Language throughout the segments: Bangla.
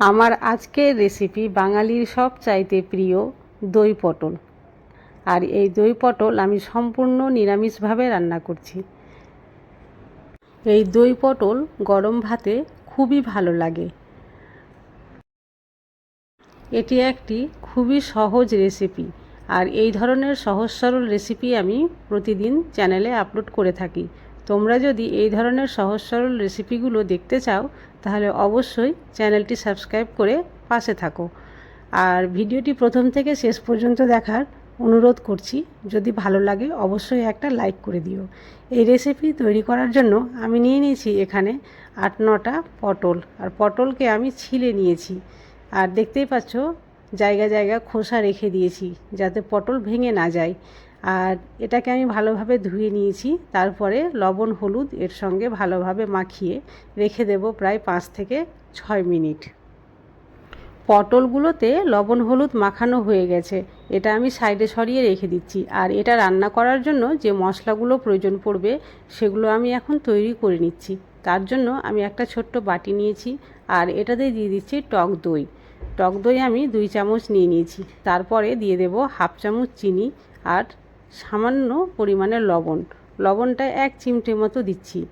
আমার আজকের রেসিপি বাঙালির সব চাইতে প্রিয় দই পটল। আর এই দই পটল আমি সম্পূর্ণ নিরামিষভাবে রান্না করছি। এই দই পটল গরম ভাতে খুবই ভালো লাগে। এটি একটি খুবই সহজ রেসিপি আর এই ধরনের সহজ সরল রেসিপি আমি প্রতিদিন চ্যানেলে আপলোড করে থাকি। তোমরা যদি এই ধরনের সহজ সরল রেসিপিগুলো দেখতে চাও তাহলে অবশ্যই চ্যানেলটি সাবস্ক্রাইব করে পাশে থাকো। আর ভিডিওটি প্রথম থেকে শেষ পর্যন্ত দেখার অনুরোধ করছি, যদি ভালো লাগে অবশ্যই একটা লাইক করে দিও। এই রেসিপি তৈরি করার জন্য আমি নিয়ে নিয়েছি এখানে আট নটা পটল, আর পটলকে আমি ছিলে নিয়েছি। আর দেখতেই পাচ্ছ, জায়গা জায়গা খোসা রেখে দিয়েছি যাতে পটল ভেঙে না যায়। আর এটাকে আমি ভালোভাবে ধুয়ে নিয়েছি। তারপরে লবণ, হলুদ এর সঙ্গে ভালোভাবে মাখিয়ে রেখে দেব প্রায় পাঁচ থেকে ছয় মিনিট। পটলগুলোতে লবণ, হলুদ মাখানো হয়ে গেছে। এটা আমি সাইডে সরিয়ে রেখে দিচ্ছি। আর এটা রান্না করার জন্য যে মশলাগুলো প্রয়োজন পড়বে, সেগুলো আমি এখন তৈরি করে নিচ্ছি। তার জন্য আমি একটা ছোট্ট বাটি নিয়েছি আর এটাতে দিয়ে দিচ্ছি টক দই। টক দই আমি দুই চামচ নিয়ে নিয়েছি। তারপরে দিয়ে দেব হাফ চামচ চিনি আর সামান্য পরিমাণে লবণ। লবণটা এক চিমটে মতো দিচ্ছি।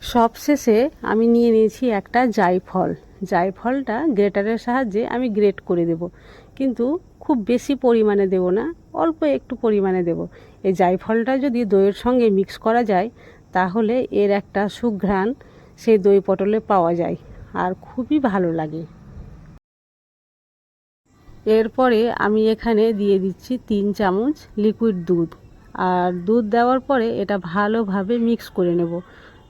সবশেষে আমি নিয়ে নিয়েছি একটা জায়ফল। জায়ফলটা গ্রেটারের সাহায্যে আমি গ্রেট করে দেব। কিন্তু খুব বেশি পরিমাণে দেব না, অল্প একটু পরিমাণে দেব। এই জায়ফলটা যদি দইয়ের সঙ্গে মিক্স করা যায়, তাহলে এর একটা সুঘ্রাণ সেই দই পটলে পাওয়া যায়। আর খুবই ভালো লাগে। এরপরে আমি এখানে দিয়ে দিচ্ছি তিন চামচ লিকুইড দুধ। আর দুধ দেওয়ার পরে এটা ভালোভাবে মিক্স করে নেব।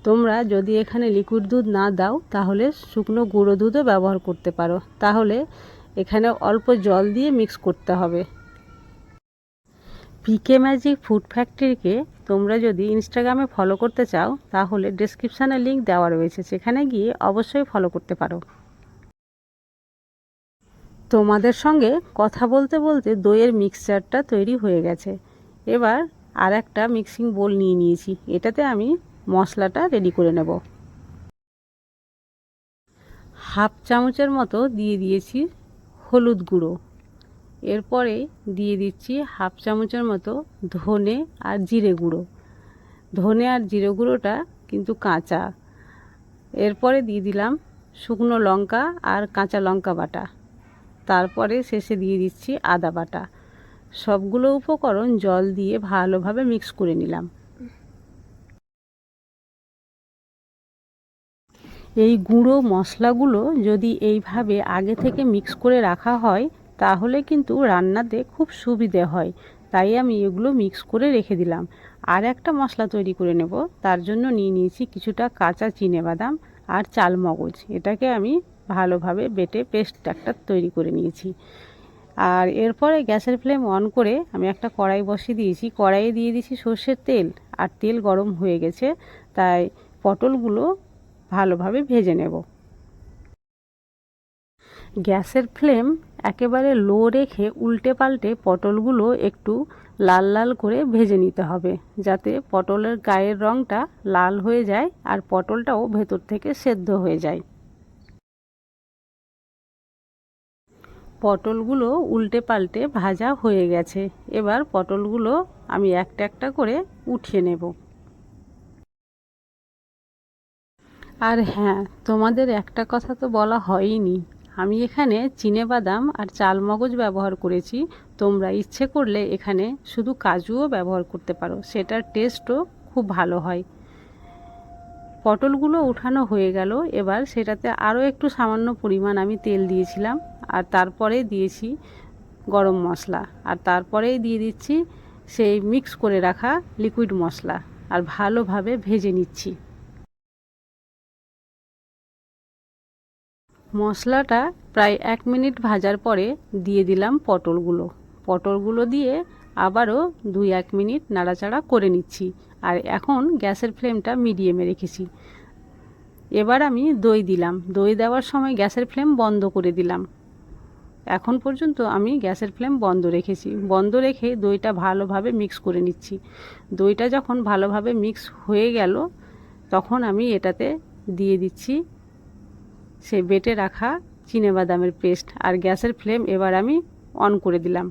তোমরা যদি এখানে লিকুইড দুধ না দাও, তাহলে শুকনো গুঁড়ো দুধও ব্যবহার করতে পারো। তাহলে এখানে অল্প জল দিয়ে মিক্স করতে হবে। পিকে ম্যাজিক ফুড ফ্যাক্টরিকে তোমরা যদি ইনস্টাগ্রামে ফলো করতে চাও, তাহলে ডেসক্রিপশানে লিঙ্ক দেওয়া রয়েছে। সেখানে গিয়ে অবশ্যই ফলো করতে পারো। তোমাদের সঙ্গে কথা বলতে বলতে দইয়ের মিক্সচারটা তৈরি হয়ে গেছে। এবার আর একটা মিক্সিং বোল নিয়ে নিয়েছি। এটাতে আমি মশলাটা রেডি করে নেব। হাফ চামচের মতো দিয়ে দিয়েছি হলুদ গুঁড়ো। এরপরে দিয়ে দিচ্ছি হাফ চামচের মতো ধনে আর জিরে গুঁড়ো। ধনে আর জিরে গুঁড়োটা কিন্তু কাঁচা। এরপরে দিয়ে দিলাম শুকনো লঙ্কা আর কাঁচা লঙ্কা বাটা। তারপরে শেষে দিয়ে দিচ্ছি আদা বাটা। সবগুলো উপকরণ জল দিয়ে ভালোভাবে মিক্স করে নিলাম। এই গুঁড়ো মশলাগুলো যদি এইভাবে আগে থেকে মিক্স করে রাখা হয়, তাহলে কিন্তু রান্নাতে খুব সুবিধে হয়। তাই আমি এগুলো মিক্স করে রেখে দিলাম। আর একটা মশলা তৈরি করে নেব। তার জন্য নিয়ে নিয়েছি কিছুটা কাঁচা চিনে বাদাম আর চাল মগজ এটাকে আমি ভালোভাবে বেটে পেস্ট একটা তৈরি করে নিয়েছি। আর এরপরে গ্যাসের ফ্লেম অন করে আমি একটা কড়াই বসিয়ে দিয়েছি। কড়াইয়ে দিয়ে দিয়েছি সর্ষের তেল, আর তেল গরম হয়ে গেছে, তাই পটলগুলো ভালোভাবে ভেজে নেব। গ্যাসের ফ্লেম একেবারে লো রেখে উল্টে পাল্টে পটলগুলো একটু লাল লাল করে ভেজে নিতে হবে, যাতে পটলের গায়ের রঙটা লাল হয়ে যায় আর পটলটাও ভেতর থেকে সেদ্ধ হয়ে যায়। পটলগুলো উল্টে পাল্টে ভাজা হয়ে গেছে। এবার পটলগুলো আমি একটা একটা করে উঠিয়ে নেব। আর হ্যাঁ তোমাদের একটা কথা তো বলা হয়নি আমি এখানে চিনে বাদাম আর চাল মগজ ব্যবহার করেছি। তোমরা ইচ্ছে করলে এখানে শুধু কাজুও ব্যবহার করতে পারো। সেটার টেস্টও খুব ভালো হয়। পটলগুলো উঠানো হয়ে গেল। এবার সেটাতে আরও একটু সামান্য পরিমাণ আমি তেল দিয়েছিলাম। আর তারপরে দিয়েছি গরম মশলা। আর তারপরেই দিয়ে দিচ্ছি সেই মিক্স করে রাখা লিকুইড মশলা। আর ভালোভাবে ভেজে নিচ্ছি। মশলাটা প্রায় এক মিনিট ভাজার পরে দিয়ে দিলাম পটলগুলো। পটলগুলো দিয়ে আবারও দুই এক মিনিট নাড়াচাড়া করে নিচ্ছি। আর এখন গ্যাসের ফ্লেমটা মিডিয়ামে রেখেছি। এবার আমি দই দিলাম। দই দেওয়ার সময় গ্যাসের ফ্লেম বন্ধ করে দিলাম। এখন পর্যন্ত আমি গ্যাসের ফ্লেম বন্ধ রেখেছি। বন্ধ রেখে দইটা ভালোভাবে মিক্স করে নিচ্ছি। দইটা যখন ভালোভাবে মিক্স হয়ে গেল, তখন আমি এটাতে দিয়ে দিচ্ছি সে বেটে রাখা বাদামের পেস্ট আর গ্যাসের ফ্লেম এবার আমি অন করে দিলাম।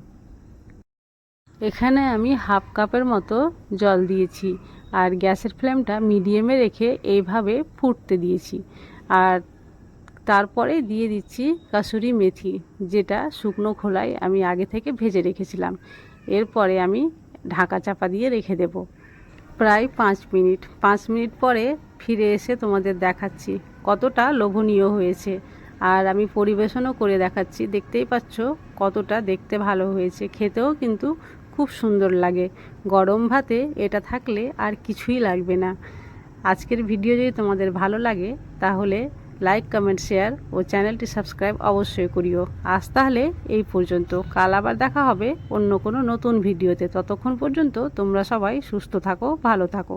এখানে আমি হাফ কাপের মতো জল দিয়েছি আর গ্যাসের ফ্লেমটা মিডিয়ামে রেখে এইভাবে ফুটতে দিয়েছি। আর তারপরে দিয়ে দিচ্ছি কাসুরি মেথি, যেটা শুকনো খোলায় আমি আগে থেকে ভেজে রেখেছিলাম। এরপরে আমি ঢাকা চাপা দিয়ে রেখে দেব। প্রায় পাঁচ মিনিট। পাঁচ মিনিট পরে ফিরে এসে তোমাদের দেখাচ্ছি কতটা লোভনীয় হয়েছে। আর আমি পরিবেশনও করে দেখাচ্ছি। দেখতেই পাচ্ছ কতটা দেখতে ভালো হয়েছে। খেতেও কিন্তু খুব সুন্দর লাগে। গরম ভাতে এটা থাকলে আর কিছুই লাগবে না। আজকের ভিডিও যদি তোমাদের ভালো লাগে, তাহলে লাইক কমেন্ট শেয়ার ও চ্যানেলটি সাবস্ক্রাইব অবশ্যই করিও। আজ তাহলে এই পর্যন্ত। কাল আবার দেখা হবে অন্য কোনো নতুন ভিডিওতে ততক্ষণ পর্যন্ত তোমরা সবাই সুস্থ থাকো, ভালো থাকো।